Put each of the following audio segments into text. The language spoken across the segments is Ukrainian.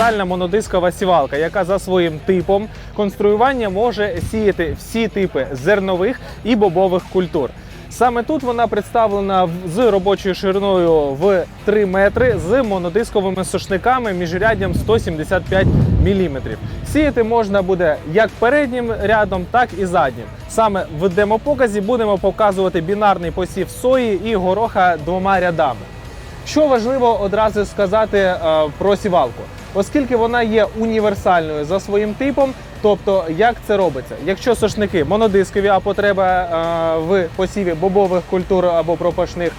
універсальна монодискова сівалка, яка за своїм типом конструювання може сіяти всі типи зернових і бобових культур. Саме тут вона представлена з робочою шириною в 3 метри з монодисковими сошниками міжряддям 175 мм. Сіяти можна буде як переднім рядом, так і заднім. Саме в демопоказі будемо показувати бінарний посів сої і гороха двома рядами. Що важливо одразу сказати е, про сівалку, оскільки вона є універсальною за своїм типом. Тобто, як це робиться? Якщо сошники монодискові, а потреба е, в посіві бобових культур або пропашних,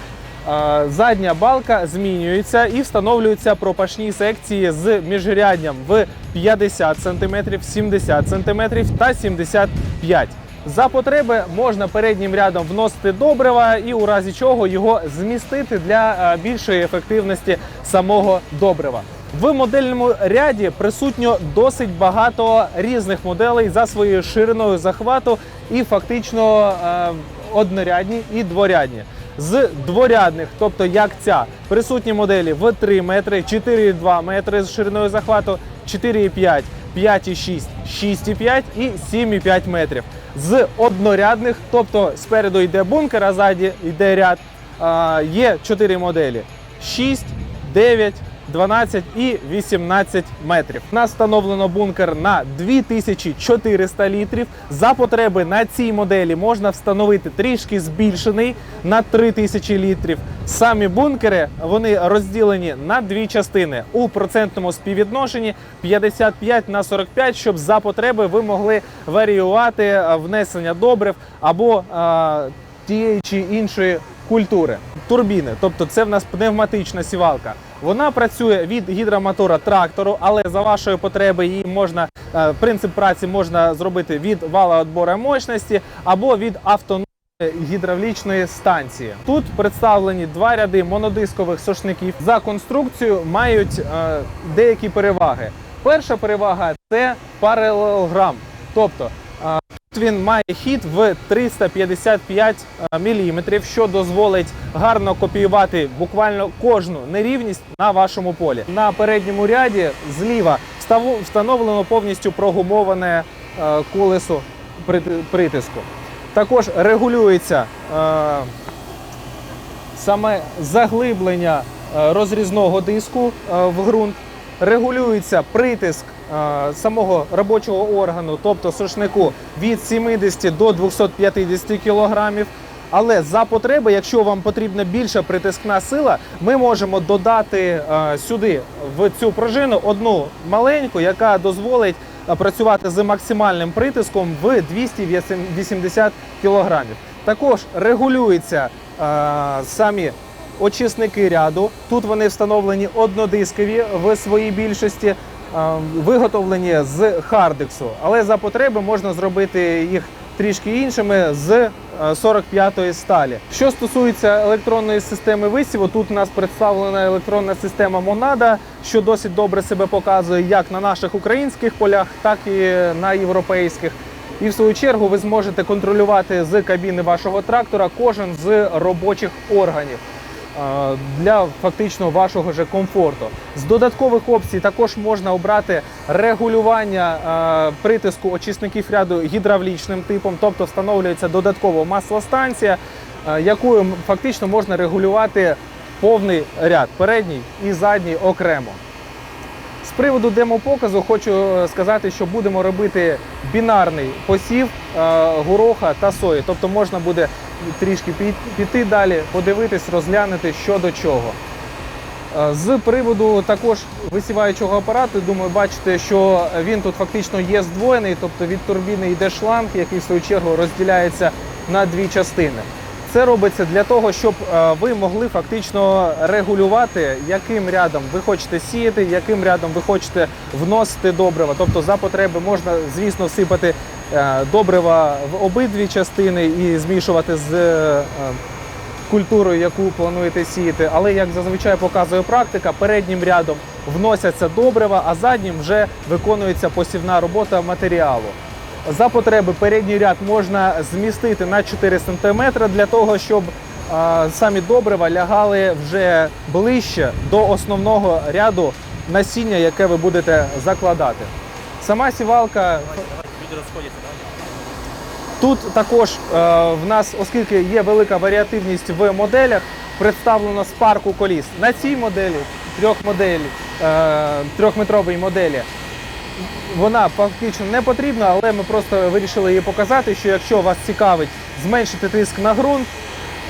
е, задня балка змінюється і встановлюються пропашні секції з міжряддям в 50 см, 70 см та 75 за потреби можна переднім рядом вносити добрива і у разі чого його змістити для е, більшої ефективності самого добрива. В модельному ряді присутньо досить багато різних моделей за своєю шириною захвату і фактично е, однорядні і дворядні. З дворядних, тобто як ця, присутні моделі в 3 метри, 4,2 метри з шириною захвату, 4,5, 5,6, 6,5 і 7,5 метрів. З однорядних, тобто спереду йде бункер, а ззаді йде ряд, а, є 4 моделі: 6, 9, 12 і 18 метрів. У бункер на 2400 літрів. За потреби на цій моделі можна встановити трішки збільшений на 3000 літрів. Самі бункери вони розділені на дві частини у процентному співвідношенні 55 на 45, щоб за потреби ви могли варіювати е, внесення добрив або е, тієї чи іншої культури. Турбіни, тобто це в нас пневматична сівалка. Вона працює від гідромотора трактору, але за вашої потреби її можна е, принцип праці можна зробити від вала відбору мощності або від автономної гідравлічної станції. Тут представлені два ряди монодискових сошників. За конструкцією мають е, деякі переваги. Перша перевага це паралелограм, тобто він має хід в 355 мм, що дозволить гарно копіювати буквально кожну нерівність на вашому полі. На передньому ряді зліва встановлено повністю прогумоване е, колесо притиску. Також регулюється е, саме заглиблення е, розрізного диску е, в ґрунт, регулюється притиск е, самого робочого органу, тобто сушнику від 70 до 250 кг. Але за потреби, якщо вам потрібна більша притискна сила, ми можемо додати е, сюди в цю пружину одну маленьку, яка дозволить е, працювати з максимальним притиском в 280 кг. Також регулюються е, самі очисники ряду. Тут вони встановлені однодискові в своїй більшості, е, виготовлені з хардексу, але за потреби можна зробити їх трішки іншими з е, 45-ї сталі. Що стосується електронної системи висіву, тут у нас представлена електронна система Монада, що досить добре себе показує як на наших українських полях, так і на європейських. І в свою чергу ви зможете контролювати з кабіни вашого трактора кожен з робочих органів е, для фактично вашого же комфорту. З додаткових опцій також можна обрати регулювання притиску очисників ряду гідравлічним типом, тобто встановлюється додатково маслостанція, якою фактично можна регулювати повний ряд, передній і задній окремо. З приводу демопоказу хочу е, сказати, що будемо робити бінарний посів е, гороха та сої. Тобто можна буде трішки піти далі, подивитись, розглянути що до чого. Е, З приводу також висіваючого апарату, думаю, бачите, що він тут фактично є здвоєний, тобто від турбіни йде шланг, який в свою чергу розділяється на дві частини. Це робиться для того, щоб е, ви могли фактично регулювати, яким рядом ви хочете сіяти, яким рядом ви хочете вносити добрива. Тобто за потреби можна, звісно, всипати е, добрива в обидві частини і змішувати з е, культурою, яку плануєте сіяти. Але як зазвичай показує практика, переднім рядом вносяться добрива, а заднім вже виконується посівна робота матеріалу. За потреби передній ряд можна змістити на 4 см для того, щоб самі добрива лягали вже ближче до основного ряду насіння, яке ви будете закладати. Сама сівалка Люди розходяться, так? Тут також е, в нас, оскільки є велика варіативність в моделях, представлено з парку коліс. На цій моделі, трьох модель, е, трьохметровій моделі, вона фактично не потрібна, але ми просто вирішили її показати, що якщо вас цікавить зменшити тиск на ґрунт,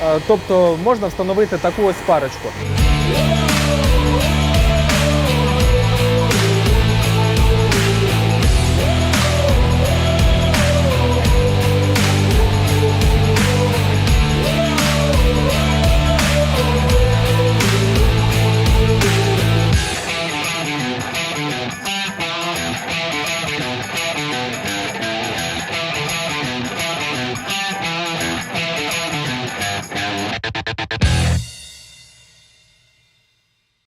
е, тобто можна встановити таку ось парочку.